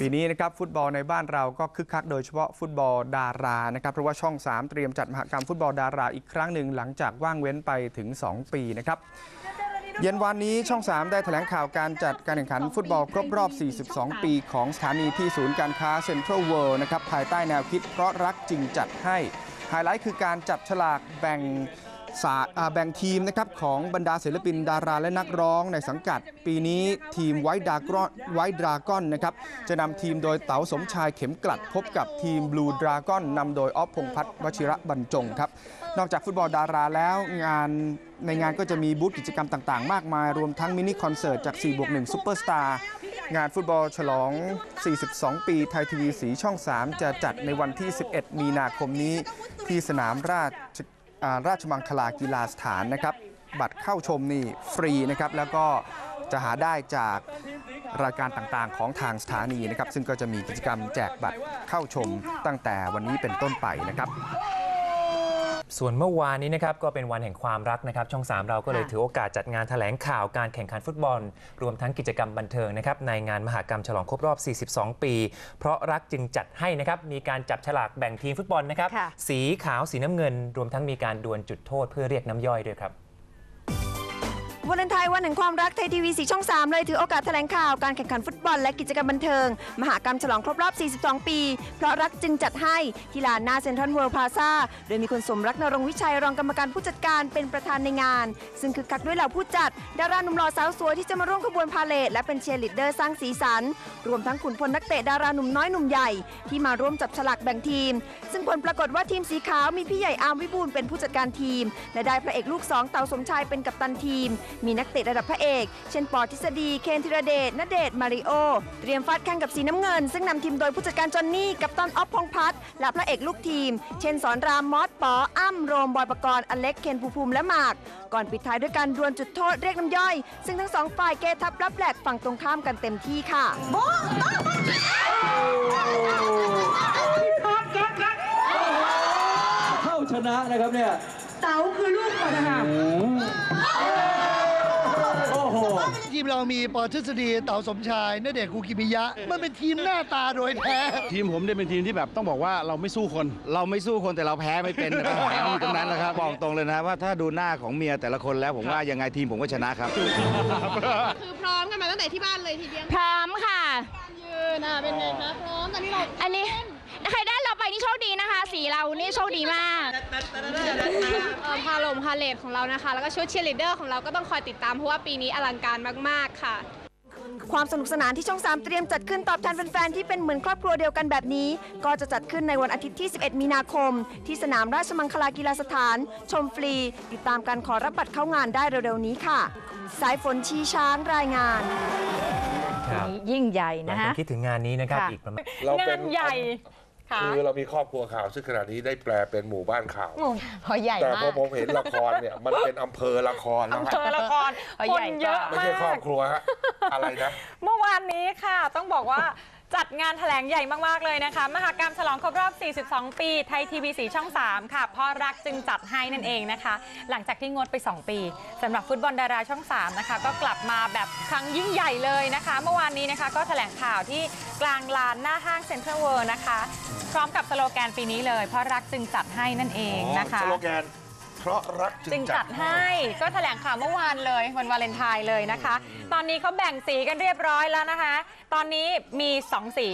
ปีนี้นะครับฟุตบอลในบ้านเราก็คึกคักโดยเฉพาะฟุตบอลดารานะครับเพราะว่าช่อง 3 เตรียมจัดมหกรรมฟุตบอลดาราอีกครั้งหนึ่งหลังจากว่างเว้นไปถึง 2 ปีนะครับเย็นวันนี้ช่อง 3 ได้แถลงข่าวการจัดการแข่งขันฟุตบอลครบรอบ 42 ปี ของสถานีที่ศูนย์การค้าเซ็นทรัลเวิลด์นะครับภายใต้แนวคิดเพราะรักจึงจัดให้ไฮไลท์คือการจับฉลากแบ่ง แบ่งทีมนะครับของบรรดาศิลปินดาราและนักร้องในสังกัด ปีนี้ทีมไวท์ดากอนไวดรากอนนะครับจะนำทีมโดยเต๋าสมชายเข็มกลัดพบกับทีมบลูดรากอนนำโดยออฟพงษ์พัฒน์วชิระบรรจงครับนอกจากฟุตบอลดาราแล้วงานในงานก็จะมีบูธกิจกรรมต่างๆ มากมาย รวมทั้งมินิคอนเสิร์ตจาก 4 บวก 1ซุปเปอร์สตาร์งานฟุตบอลฉลอง 42 ปีไทยทีวีสีช่อง 3 จะจัดในวันที่ 11 มีนาคมนี้ที่สนามราช ราชมังคลากีฬาสถานนะครับ บัตรเข้าชมนี่ฟรีนะครับ แล้วก็จะหาได้จากรายการต่างๆ ของทางสถานีนะครับ ซึ่งก็จะมีกิจกรรมแจกบัตรเข้าชมตั้งแต่วันนี้เป็นต้นไปนะครับ ส่วนเมื่อวานนี้นะครับก็เป็นวันแห่งความรักนะครับช่อง 3 เราก็เลยค่ะถือโอกาสจัดงานแถลงข่าวการแข่งขันฟุตบอล รวมทั้งกิจกรรมบันเทิงนะครับในงานมหกรรมฉลองครบรอบ 42 ปี เพราะรักจึงจัดให้นะครับมีการจับฉลากแบ่งทีมฟุตบอลนะครับค่ะสีขาวสีน้ำเงิน รวมทั้งมีการดวลจุดโทษเพื่อเรียกน้ำย่อยด้วยครับ วันไทน์วันแห่งความรักไทยทีวีสีช่อง 3 เลยถือโอกาสแถลงข่าวการแข่งขันฟุตบอลและกิจกรรมบันเทิง มหากรรมฉลองครบรอบ 42 ปี เพราะรักจึงจัดให้ที่ลานหน้าเซ็นทรัลเวิลด์พลาซ่าโดยมีคุณสมรักนรงวิชัยรองกรรมการผู้จัดการเป็นประธานในงาน ซึ่งคือคักด้วยเหล่าผู้จัด ดาราหนุ่มหล่อสาวสวยที่จะมาร่วมขบวนพาเลทและเป็นเชียร์ลีดเดอร์สร้างสีสัน รวมทั้งขุนพลนักเตะดาราหนุ่มน้อยหนุ่มใหญ่ที่มาร่วมจับฉลากแบ่งทีม ซึ่งผลปรากฏว่าทีมสีขาวมีพี่ใหญ่อาร์มวิบูลเป็นผู้จัดการทีม และได้พระเอกลูกสองเตาสมชายเป็นกัปตันทีมมีนักเตะระดับพระเอก เช่นปอทฤษฎี เคนธีรเดชณเดชน์มาริโอ เตรียมฟาดแข่งกับสีน้ำเงิน ซึ่งนำทีมโดยผู้จัดการจอนนี่ กัปตันออฟพงษ์พัฒน์และพระเอกลูกทีม เช่นสอนรามมอสปออ้ำโรมบอยปกรณ์อเล็กเคนภูมิภูมิและหมาก ก่อนปิดท้ายด้วยการดวลจุดโทษเรียกน้ำย่อย ซึ่งทั้งสองฝ่ายเกทับรับแหลกฝั่งตรงข้ามกันเต็มที่ค่ะ เข้าชนะนะครับเนี่ย เต๋าคือลูกก่อนนะคะโอ้โห ทีมเรามีปอทฤษฎีเต๋าสมชายนเดชน์คูกิมิยะ มันเป็นทีมหน้าตาโดยแท้ ทีมผมเนี่ยเป็นทีมที่แบบต้องบอกว่าเราไม่สู้คน เราไม่สู้คนแต่เราแพ้ไม่เป็นปัญหาอยู่ตรงนั้นนะครับบอกตรงเลยนะว่าถ้าดูหน้าของเมียแต่ละคนแล้วผมว่ายังไงทีมผมก็ชนะครับ คือพร้อมกันมาตั้งแต่ที่บ้านเลยทีเดียวพร้อมค่ะยืนอะเป็นไงคะพร้อมตอนนี้เราอันนี้ใครได้เราไป นี่โชคดีนะคะ สีเรานี่โชคดีมากเอ่อพาลมพาเลทของเรานะคะ แล้วก็ชุดเชียร์ลีดเดอร์ของเราก็ต้องคอยติดตามเพราะว่าปีนี้อลังการมากๆค่ะ ความสนุกสนานที่ช่อง 3 เตรียมจัดขึ้นตอบแทนแฟนๆที่เป็นเหมือนครอบครัวเดียวกันแบบนี้ ก็จะจัดขึ้นในวันอาทิตย์ที่ 11 มีนาคม ที่สนามราชมังคลากีฬาสถาน ชมฟรี ติดตามการขอรับบัตรเข้างานได้เร็วๆนี้ค่ะ สายฝนชีช้างรายงาน ครับยิ่งใหญ่หลายนะคนฮะคิดถึงงานนี้นะครับค่ะ อีกประมาณ เราเป็นงานใหญ่ ค่ะคือเรามีครอบครัวข่าวซึ่งขณะนี้ได้แปลเป็นหมู่บ้านข่าวพอใหญ่แต่มาพอกผมเห็นละครเนี่ยมันเป็นอำเภอละครแล้วอำฮะเภอละครพอคใหญ่นเยอะไม่มาใช่ครอบกครัวฮะอะไรนะ เมื่อวานนี้ค่ะ ต้องบอกว่า จัดงานแถลงใหญ่มาก ๆ เลยนะคะ มหากรรมฉลองครบรอบ 42 ปี ไทยทีวีสีช่อง 3 ค่ะพ่อรักจึงจัดให้นั่นเองนะคะ หลังจากที่งดไป 2 ปีสำหรับฟุตบอลดาราช่อง 3 นะคะ ก็กลับมาแบบครั้งยิ่งใหญ่เลยนะคะ เมื่อวานนี้นะคะก็แถลงข่าวที่กลางลานหน้าห้างเซ็นทรัลเวิลด์นะคะ พร้อมกับสโลแกนปีนี้เลย เพราะรักจึงจัดให้นั่นเองนะคะ สโลแกน เพราะรักจึจึงงจัจัดดให้ก็แถลงข่าวเมื่อวานเลยวันวาเลนไทน์เลยนะคะ ตอนนี้เขาแบ่งสีกันเรียบร้อยแล้วนะคะ ตอนนี้มี 2 สี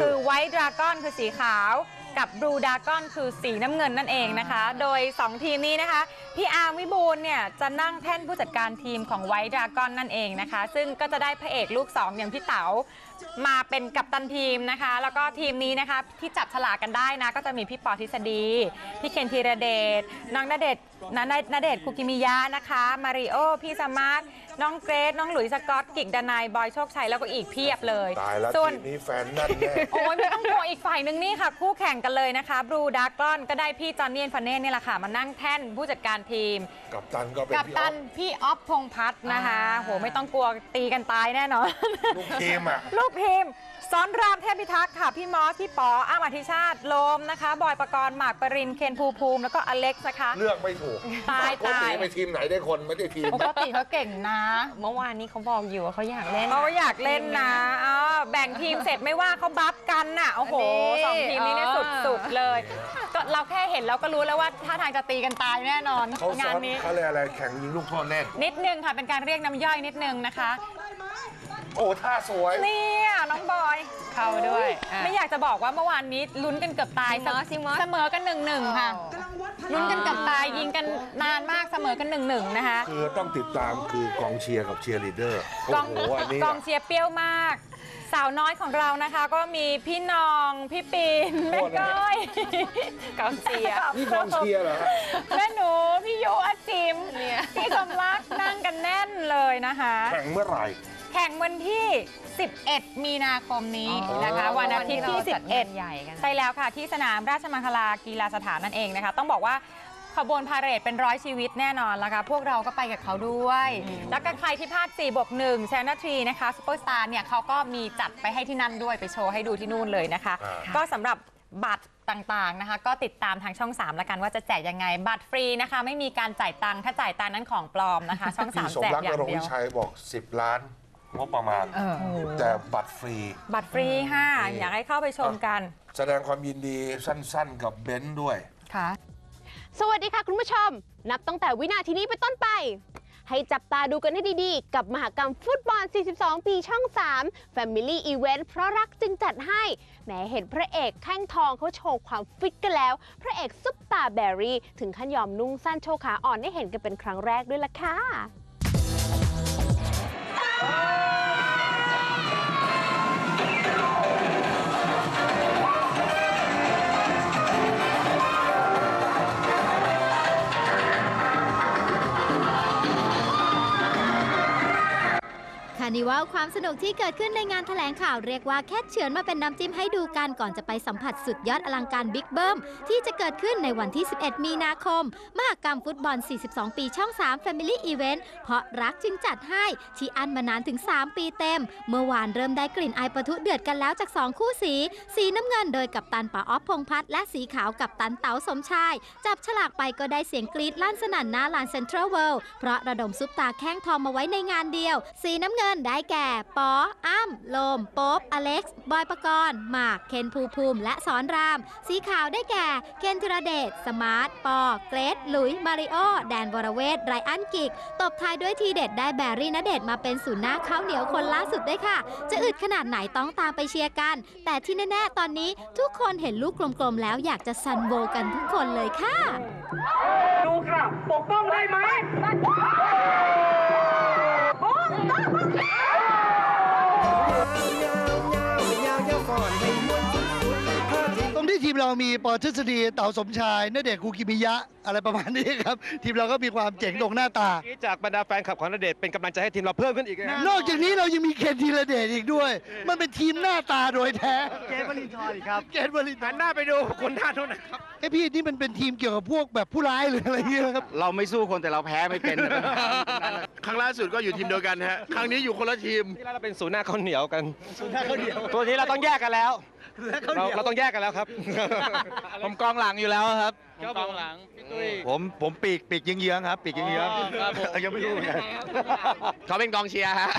คือไวท์ดราก้อนคือสีขาวกับบลูดราก้อนคือสีน้ำเงินนั่นเองนะคะ โดย 2 ทีมนี้นะคะ พี่อาร์มวิบูลย์เนี่ยจะนั่งแท่นผู้จัดการทีมของไวท์ดราก้อนนั่นเองนะคะ ซึ่งก็จะได้พระเอกลูก 2 อย่างพี่เต๋ามาเป็นกัปตันทีมนะคะ แล้วก็ทีมนี้นะคะที่จับฉลากกันได้นะ ก็จะมีพี่ปอทฤษฎี พี่เคนธีรเดชน้องณเดชน์ณณเดชน์คุกิมิยะนะคะ มาริโอ พี่สมาร์ทน้องเกรซน้องหลุยส์สกอตกิกดานาย บอยโชคชัย แล้วก็อีกเพียบเลยตายแล้วส่วน ทีมนี้แฟนแนั่นแน่ โอ้ยไม่ต้องกลัวอีกฝ่ายหนึ่งนี่ค่ะ คู่แข่งกันเลยนะคะบรูดากอนก็ได้พี่จอนนี่ฟันเน่นี่แหละค่ะ มานั่งแท่นผู้จัดการทีม กับตันก็เป็นกับพี่ตัอ๊อนฟพี่ออฟพงษ์พัฒน์นะคะโหไม่ต้องกลัวตีกันตายแน่นอน ลูกทีมอะ ลูกทีมซ้อนรามเทพิทักษ์ค่ะ พี่มอส พี่ป๋ออ้ามอธิชาติโลมนะคะ บอยประกรณ์หมากปริน เคนภูมิภูมิ แล้วก็อเล็กซ์นะคะ เลือกไม่ถูกตายปกติตาย ไปทีมไหนได้คนไม่ได้ทีม ปกติเขาเก่งนะ เมื่อวานนี้เขาบอกอยู่ว่าเขาอยากเล่น เขาอยากเล่นนะอ๋อแบ่งทีมเสร็จไม่ว่าเขาบัฟกันน่ะ โอ้โหนี่สองทีมนี้เนี่ยเออสุดๆเลย ก็เราแค่เห็นเราก็รู้แล้วว่าท่าทางจะตีกันตายแน่นอน เขางาซ้นอนนี้ เขาเรียกอะไรแข่งยิงลูกโทษเล่นนิดนึงค่ะ เป็นการเรียกน้ำย่อยนิดนึงนะคะ โอ้ท่าสวย เนี่ยน้องบอยเข้าด้วยอะ ไม่อยากจะบอกว่าเมื่อวานนี้ลุ้นกันเกือบตายซิมอสซิมอส เสมอกันหนึ่งหนึ่งค่ะลุ้นกันเกือบตายยิงกันนานมากเสมอกันหนึ่งหนึ่งนะคะ คือต้องติดตามคือกองเชียร์กับเชียร์ลีดเดอร์โอ้กองโหอันนี้กองเชียร์เปรี้ยวมาก สาวน้อยของเรานะคะ ก็มีพี่นอง พี่ปีนแม่ก้อยกองเชียร์นี่กองเชียร์เหรอฮะแม่หนูพี่ยุอาจิมเนี่ยพี่สมรักนั่งกันแน่นเลยนะคะ แข่งเมื่อไหร่ แข่งวันที่ 11 มีนาคมนี้นะคะอ๋อวันอาทิตย์ที่วันที่เราจัดงาน11 ใหญ่กัน ใช่แล้วค่ะ ที่สนามราชมังคลากีฬาสถานนั่นเองนะคะ ต้องบอกว่าขบวนพาเหรดเป็นร้อยชีวิตแน่นอนแล้วค่ะ พวกเราก็ไปกับเขาด้วย แล้วก็ใครที่พลาด4บวก1แชนนาทรีนะคะซูเปอร์สตาร์เนี่ยเขาก็มีจัดไปให้ที่นั่นด้วยไปโชว์ให้ดูที่นู่นเลยนะคะอ่าก็สำหรับบัตรต่างๆนะคะ ก็ติดตามทางช่อง 3 แล้วกันว่าจะแจกยังไง บัตรฟรีนะคะ ไม่มีการจ่ายตังค์ถ้าจ่ายตังค์นั้นของปลอมนะคะ ช่อง พี่3สมแจกรักอย่านรงงเดีวิยว ชัยบอก 10 ล้าน งบประมาณแต่บัตรฟรี บัตรฟรีค่ะ นี่ อยากให้เข้าไปชมกัน แสดงความยินดีสั้นๆ กับเบนซ์ด้วย ค่ะ สวัสดีค่ะคุณผู้ชม นับตั้งแต่วินาทีนี้เป็นต้นไป ให้จับตาดูกันให้ดีๆ กับมหกรรมฟุตบอล 42 ปีช่อง 3 Family Event เพราะรักจึงจัดให้แหมเห็นพระเอกแข้งทองเขาโชว์ความฟิตกันแล้ว พระเอกซุปตาแบรี่ ถึงขั้นยอมนุ่งสั้นโชว์ขาอ่อนได้เห็นกันเป็นครั้งแรกด้วยล่ะค่ะ ค วัลความสนุกที่เกิดขึ้นในงานแถลงข่าวเรียกว่าแค่เฉือนมาเป็นน้ำจิ้มให้ดูกันก่อนจะไปสัมผัสสุดยอดอลังการบิ๊กเบิ้มที่จะเกิดขึ้นในวันที่ 11 มีนาคม มหกรรมฟุตบอล 42 ปีช่อง 3 Family Event เพราะรักจึงจัดให้ ที่อันมานานถึง 3 ปีเต็ม เมื่อวานเริ่มได้กลิ่นไอประทุเดือดกันแล้วจาก 2 คู่สี สีน้ำเงินโดยกัปตันป๋าออฟพงพัฒน์และสีขาวกับตันเต๋าสมชาย จับฉลากไปก็ได้เสียงกรี๊ดลั่นสนั่นหน้าลานเซ็นทรัลเวิลด์เพราะระดมซุปตาแข้งทองมาไว้ในงานเดียว สีน้ำเงินได้ได้แก่ปออ้ำโลมโป๊บอเล็กซ์ บอยปกรณ์หมาก เคนภูภูมิ และสอนราม สีขาวได้แก่ เคนธีรเดช สมาร์ท ปอ เกรทหลุย มาริโอ แดนวรเวท ไรอันกิก ตบท้ายด้วยทีเด็ดได้แบรี่ณเดชมาเป็นศูนย์หน้าข้าวเหนียวคนล่าสุดด้วยค่ะ จะอึดขนาดไหนต้องตามไปเชียร์กัน แต่ที่แน่ๆตอนนี้ทุกคนเห็นลูกกลมๆแล้วอยากจะซันโบกันทุกคนเลยค่ะ ดูค่ะ ปกป้องได้ไหม มเรามีปอทฤษฎีเต่าสมชายนเดชน์คูกิมิยะอะไรประมาณนี้ครับ ทีมเราก็มีความเจ๋งตรงหน้าตาจากบรรดาแฟนคลับของณเดชน์เป็นกำลังใจให้ทีมเราเพิ่มขึ้นอีกนะนอกจากนี้เรายังมีเคนธีรเดชอีกด้วย มันเป็นทีมหน้าตาโดยแท้เกตวลินทร์ครับเกตวลินทหัร์นหน้าไปดูคนหน้าโน้นนะครับไอยพี่นี่มันเป็นทีมเกี่ยวกับพวกแบบผู้ร้ายหรืออะไรเงี้ยครับเราไม่สู้คนแต่เราแพ้ไม่เป็นครั้งล่าสุดก็อยู่ทีมเดียวกันฮะครั้งนี้อยู่คนละทีมที่เราเป็นศูนย์หน้าข้าวเหนียวกันศูนย์หน้าข้าวเหนียวตัวนี้เราต้องแยกกันแล้ว ข้าวเหนียวเราเราต้องแยกกันแล้วครับ ผมกองหลังอยู่แล้วครับกองหลังพี่ตุ้ย ผมผมปีกปีกเยื้องๆครับ ปีกเยื้องอ๋อครับผม ๆยังไม่รู้เหมือนกันเขาเป็นกองเชียร์ฮะ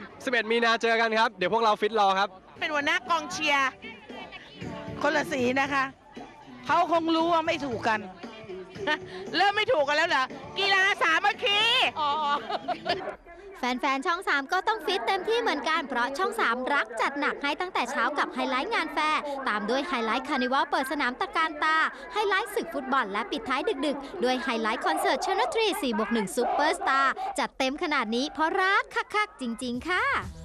11 มีนาเจอกันครับ เดี๋ยวพวกเราฟิตรอครับ เป็นหัวหน้ากองเชียร์คนละสีนะคะ เขาคงรู้ว่าไม่ถูกกัน เริ่มไม่ถูกกันแล้วเหรอ กีฬาสามัคคี แฟน ๆ ช่อง 3 ก็ต้องฟิตเต็มที่เหมือนกัน เพราะช่อง 3 รักจัดหนักให้ตั้งแต่เช้ากับไฮไลท์งานแฟร์ตามด้วยไฮไลท์คาร์นิวัลเปิดสนามตะการตา ไฮไลท์ศึกฟุตบอลและปิดท้ายดึก ๆ ด้วยไฮไลท์คอนเสิร์ตชนทรี4บวก1ซูเปอร์สตาร์จัดเต็มขนาดนี้เพราะรักคักๆจริง ๆ ค่ะ